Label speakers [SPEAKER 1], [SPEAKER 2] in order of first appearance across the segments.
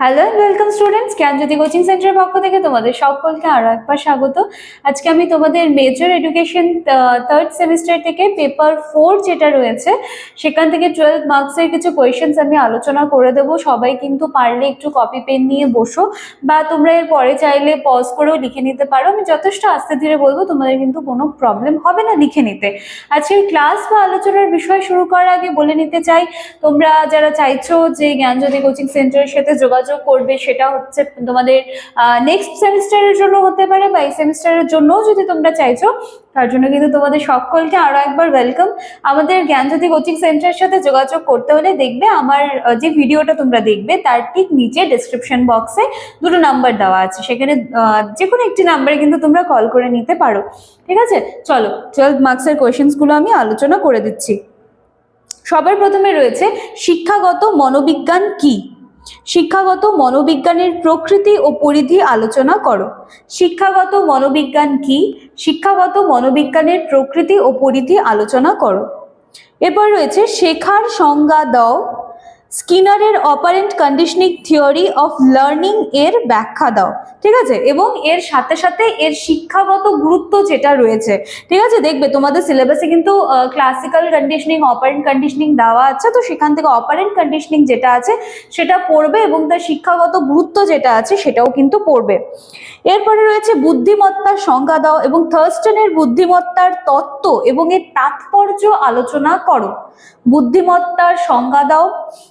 [SPEAKER 1] Hello welcome students Gyanjyoti coaching সেন্টারের পক্ষ থেকে তোমাদের সকলকে আরও একবার স্বাগত। আজকে আমি তোমাদের মেজর এডুকেশন থার্ড সেমিস্টার থেকে পেপার ফোর যেটা রয়েছে, সেখান থেকে টুয়েলভ মার্কসের কিছু কোয়েশ্চেন্স আমি আলোচনা করে দেবো। সবাই কিন্তু পারলে একটু কপি পেন নিয়ে বসো বা তোমরা এর পরে চাইলে পজ করেও লিখে নিতে পারো। আমি যথেষ্ট আস্তে ধীরে বলব, তোমাদের কিন্তু কোনো প্রবলেম হবে না লিখে নিতে। আজকের ক্লাস বা আলোচনার বিষয় শুরু করার আগে বলে নিতে চাই, তোমরা যারা চাইছো যে জ্ঞানজ্যোতি কোচিং সেন্টারের সাথে যোগাযোগ করবে, সেটা হচ্ছে তোমাদের নেক্সট সেমিস্টারের জন্য হতে পারে বা এই সেমিস্টারের জন্য যদি তোমরা চাইছো, তার জন্য কিন্তু তোমাদের সকলকে আরও একবার ওয়েলকাম আমাদের জ্ঞানজ্যোতি কোচিং সেন্টারের সাথে যোগাযোগ করতে হলে দেখবে আমার যে ভিডিওটা তোমরা দেখবে, তার ঠিক নিচে ডেসক্রিপশন বক্সে দুটো নাম্বার দেওয়া আছে। সেখানে যে কোনো একটি নাম্বারে কিন্তু তোমরা কল করে নিতে পারো। ঠিক আছে? চলো টুয়েলভ মার্কসের কোয়েশ্চেন্সগুলো আমি আলোচনা করে দিচ্ছি। সবার প্রথমে রয়েছে, শিক্ষাগত মনোবিজ্ঞান কি? শিক্ষাগত মনোবিজ্ঞানের প্রকৃতি ও পরিধি আলোচনা করো। শিক্ষাগত মনোবিজ্ঞান কি? শিক্ষাগত মনোবিজ্ঞানের প্রকৃতি ও পরিধি আলোচনা করো। এরপর রয়েছে শেখার সংজ্ঞা দাও। স্কিনারের operant conditioning theory of learning এর ব্যাখ্যা দাও, ঠিক আছে? এবং এর সাথে সাথে এর শিক্ষাগত গুরুত্ব যেটা রয়েছে, ঠিক আছে? দেখবে তোমাদের সিলেবাসে কিন্তু ক্লাসিক্যাল কন্ডিশনিং অপারেন্ট কন্ডিশনিং দেওয়া আছে, তো সেখান থেকে অপারেন্ট কন্ডিশনিং যেটা আছে, সেটা পড়বে এবং তার শিক্ষাগত গুরুত্ব যেটা আছে, সেটাও কিন্তু পড়বে। এরপরে রয়েছে বুদ্ধিমত্তার সংজ্ঞা দাও এবং থার্স্টনের বুদ্ধিমত্তার তত্ত্ব এবং এর তাৎপর্য আলোচনা করো। বুদ্ধিমত্তার সংজ্ঞা দাও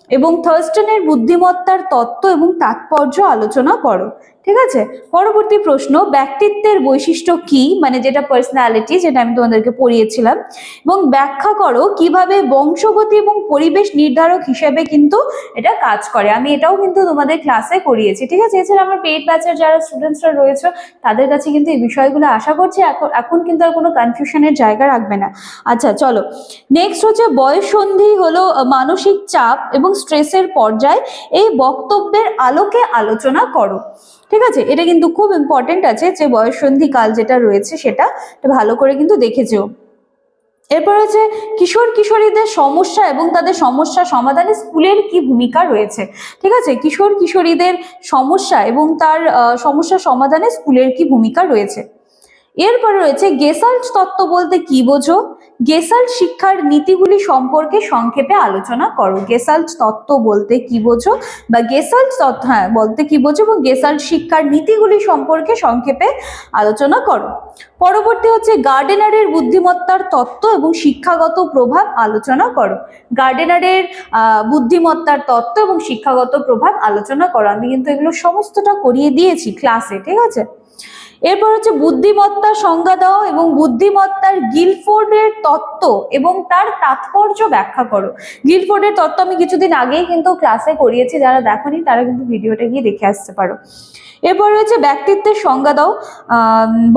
[SPEAKER 1] এবং থার্স্টনের বুদ্ধিমত্তার তত্ত্ব এবং তাৎপর্য আলোচনা করো। ঠিক আছে? পরবর্তী প্রশ্ন, ব্যক্তিত্বের বৈশিষ্ট্য কি? মানে যেটা পার্সোনালিটি যেটা আমি তোমাদেরকে পড়িয়েছিলাম। এবং ব্যাখ্যা করো কীভাবে বংশগতি এবং পরিবেশ নির্ধারক হিসেবে কিন্তু এটা কাজ করে। আমি এটাও কিন্তু তোমাদের ক্লাসে করিয়েছি, ঠিক আছে? এছাড়া আমার পেইড ব্যাচের যারা স্টুডেন্টসরা রয়েছে, তাদের কাছে কিন্তু এই বিষয়গুলো আশা করছি। এখন এখন কিন্তু আর কোনো কনফিউশনের জায়গা রাখবে না। আচ্ছা চলো। নেক্সট হচ্ছে বয়ঃসন্ধি হলো মানসিক চাপ এবং স্ট্রেসের পর্যায়। এই বক্তব্যের আলোকে আলোচনা করো। ঠিক আছে? এটা কিন্তু খুব ইম্পর্টেন্ট আছে যে বয়ঃসন্ধি কাল যেটা রয়েছে সেটা ভালো করে কিন্তু দেখেছ। এরপর হচ্ছে কিশোর কিশোরীদের সমস্যা এবং তাদের সমস্যা সমাধানে স্কুলের কি ভূমিকা রয়েছে? ঠিক আছে? কিশোর কিশোরীদের সমস্যা এবং তার সমস্যা সমাধানে স্কুলের কি ভূমিকা রয়েছে? এরপর রয়েছে গেসাল্ট তত্ত্ব বলতে কি বোঝো? গেসাল্ট শিক্ষার নীতিগুলি সম্পর্কে সংক্ষেপে আলোচনা করো। গেসাল্ট তত্ত্ব বলতে কি বোঝো? বা গেসাল্ট তত্ত্ব হ্যাঁ বলতে কি বোঝো এবং গেসাল্ট শিক্ষার নীতিগুলি সম্পর্কে সংক্ষেপে আলোচনা করো। পরবর্তী হচ্ছে গার্ডেনারের বুদ্ধিমত্তার তত্ত্ব এবং শিক্ষাগত প্রভাব আলোচনা করো। গার্ডেনারের বুদ্ধিমত্তার তত্ত্ব এবং শিক্ষাগত প্রভাব আলোচনা করো। আমি কিন্তু এগুলো সমস্তটা করিয়ে দিয়েছি ক্লাসে ঠিক আছে? এরপর হচ্ছে বুদ্ধিমত্তার সংজ্ঞা দাও এবং বুদ্ধিমত্তার গিলফোর্ডের তত্ত্ব এবং তার তাৎপর্য ব্যাখ্যা করো। গিলফোর্ডের তত্ত্ব আমি কিছুদিন আগেই কিন্তু ক্লাসে করিয়েছি, যারা দেখনি তারা কিন্তু ভিডিওটা গিয়ে দেখে আসতে পারো। এরপর রয়েছে ব্যক্তিত্বের সংজ্ঞা দাও।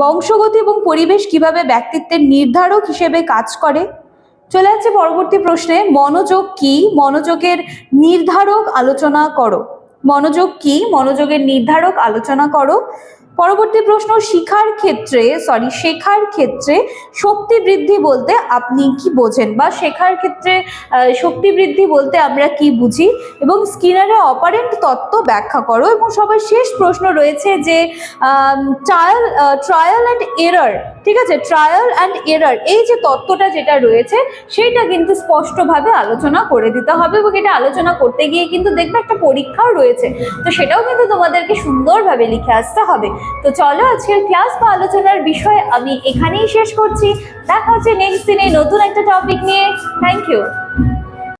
[SPEAKER 1] বংশগতি এবং পরিবেশ কীভাবে ব্যক্তিত্বের নির্ধারক হিসেবে কাজ করে? চলে যাচ্ছে পরবর্তী প্রশ্নে, মনোযোগ কি? মনোযোগের নির্ধারক আলোচনা করো। মনোযোগ কি? মনোযোগের নির্ধারক আলোচনা করো। পরবর্তী প্রশ্ন, শিখার ক্ষেত্রে সরি শেখার ক্ষেত্রে শক্তি বৃদ্ধি বলতে আপনি কি বোঝেন? বা শেখার ক্ষেত্রে শক্তি বৃদ্ধি বলতে আমরা কি বুঝি? এবং স্কিনারে অপারেন্ট তত্ত্ব ব্যাখ্যা করো। এবং সবার শেষ প্রশ্ন রয়েছে যে ট্রায়াল ট্রায়াল অ্যান্ড এরর ঠিক আছে? ট্রায়াল অ্যান্ড এরর এই যে তত্ত্বটা যেটা রয়েছে সেইটা কিন্তু স্পষ্টভাবে আলোচনা করে দিতে হবে এবং এটা আলোচনা করতে গিয়ে কিন্তু দেখবে একটা পরীক্ষাও রয়েছে। তো সেটাও কিন্তু তোমাদেরকে সুন্দরভাবে লিখে আসতে হবে। তো চলো আজকের ক্লাস বা আলোচনার বিষয় আমি এখানেই শেষ করছি। দেখা হচ্ছে নেক্সট দিনে নতুন একটা টপিক নিয়ে। Thank you